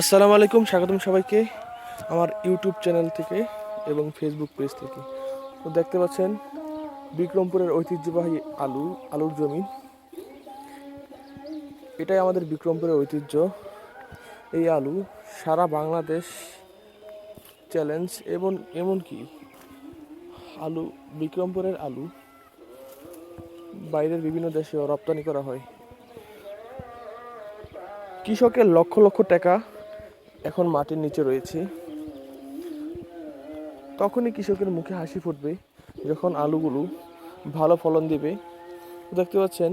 আসসালামু আলাইকুম, স্বাগতম সবাইকে আমার ইউটিউব চ্যানেল থেকে এবং ফেসবুক পেজ থেকে। তো দেখতে পাচ্ছেন, বিক্রমপুরের ঐতিহ্যবাহী আলু, আলুর জমি। এটাই আমাদের বিক্রমপুরের ঐতিহ্য। এই আলু সারা বাংলাদেশ চ্যালেঞ্জ এবং এমনকি আলু, বিক্রমপুরের আলু বাইরের বিভিন্ন দেশেও রপ্তানি করা হয়। কৃষকের লক্ষ লক্ষ টাকা এখন মাটির নিচে রয়েছে। তখনই কৃষকের মুখে হাসি ফুটবে যখন আলুগুলো ভালো ফলন দেবে। দেখতে পাচ্ছেন,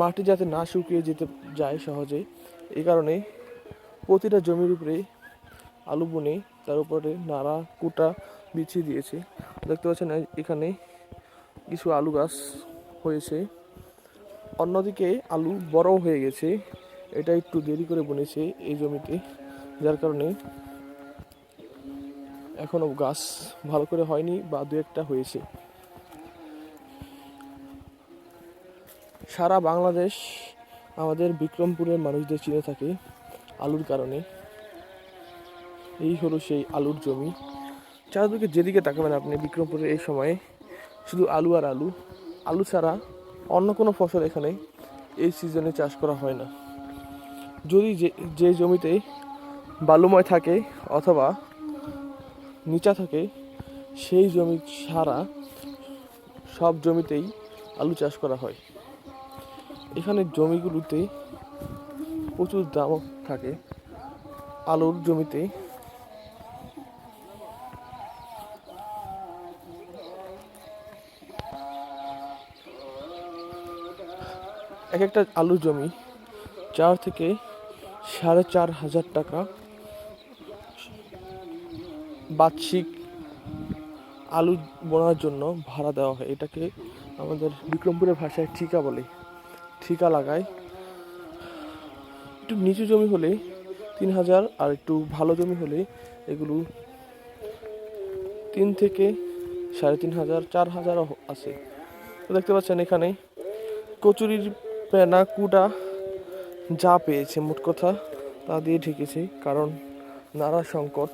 মাটি যাতে না শুকিয়ে যেতে যায় সহজে এই কারণে প্রতিটা জমির উপরে আলু বুনে তার উপরে নাড়া, কুটা বিছিয়ে দিয়েছে। দেখতে পাচ্ছেন, এখানে কিছু আলু গাছ হয়েছে। অন্যদিকে আলু বড় হয়ে গেছে। এটা একটু দেরি করে বুনেছে এই জমিতে। যার কারণে এখনও গাছ ভালো করে হয়নি বা দু একটা হয়েছে। সারা বাংলাদেশ আমাদের বিক্রমপুরের মানুষদের চিনে থাকে আলুর কারণে। এই হলো সেই আলুর জমি। চারদিকে যেদিকে তাকাবেন আপনি বিক্রমপুরের এই সময়ে, শুধু আলু আর আলু। আলু ছাড়া অন্য কোনো ফসল এখানে এই সিজনে চাষ করা হয় না। যদি যে যে জমিতে বালুময় থাকে অথবা নিচা থাকে, সেই জমি ছাড়া সব জমিতেই আলু চাষ করা হয়। এখানে জমিগুলোতে প্রচুর দাম থাকে। আলুর জমিতে এক একটা আলুর জমি চার থেকে সাড়ে চার হাজার টাকা বার্ষিক আলু বোনার জন্য ভাড়া দেওয়া হয়। এটাকে আমাদের বিক্রমপুরের ভাষায় ঠিকা বলে। ঠিকা লাগায়। একটু নিচু জমি হলে তিন হাজার, আর একটু ভালো জমি হলে এগুলো তিন থেকে সাড়ে তিন হাজার, চার হাজারও আছে। দেখতে পাচ্ছেন এখানে কচুরির পেনা, কুটা যা পেয়েছে, মোট কথা তা দিয়ে ঢেকেছে, কারণ নাড়ার সংকট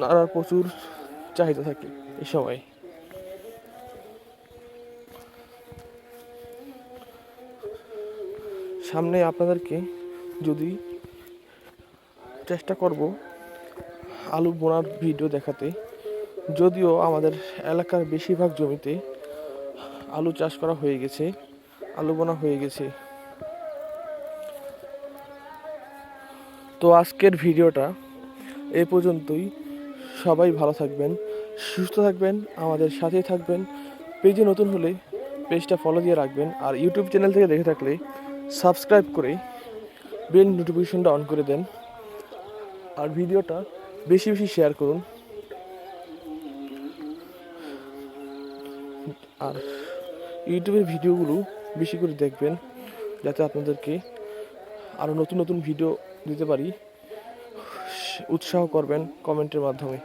নাড়ার প্রচুর চাহিদা থাকে এই সময়। সামনে আপনাদেরকে যদি চেষ্টা করব আলু বোনার ভিডিও দেখাতে, যদিও আমাদের এলাকার বেশিরভাগ জমিতে আলু চাষ করা হয়ে গেছে, আলু বোনা হয়ে গেছে। তো আজকের ভিডিওটা এ পর্যন্তই। সবাই ভালো থাকবেন, সুস্থ থাকবেন, আমাদের সাথেই থাকবেন। পেজে নতুন হলে পেজটা ফলো দিয়ে রাখবেন আর ইউটিউব চ্যানেল থেকে দেখে থাকলে সাবস্ক্রাইব করে বেল নোটিফিকেশনটা অন করে দেন। আর ভিডিওটা বেশি বেশি শেয়ার করুন। আর ইউটিউবের ভিডিওগুলো বেশি করে দেখবেন, যাতে আপনাদেরকে আরও নতুন নতুন ভিডিও দিতে পারি। উৎসাহ করবেন কমেন্টের মাধ্যমে।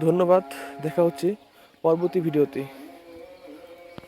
ধন্যবাদ দেখা হচ্ছে পরবর্তী ভিডিওতে।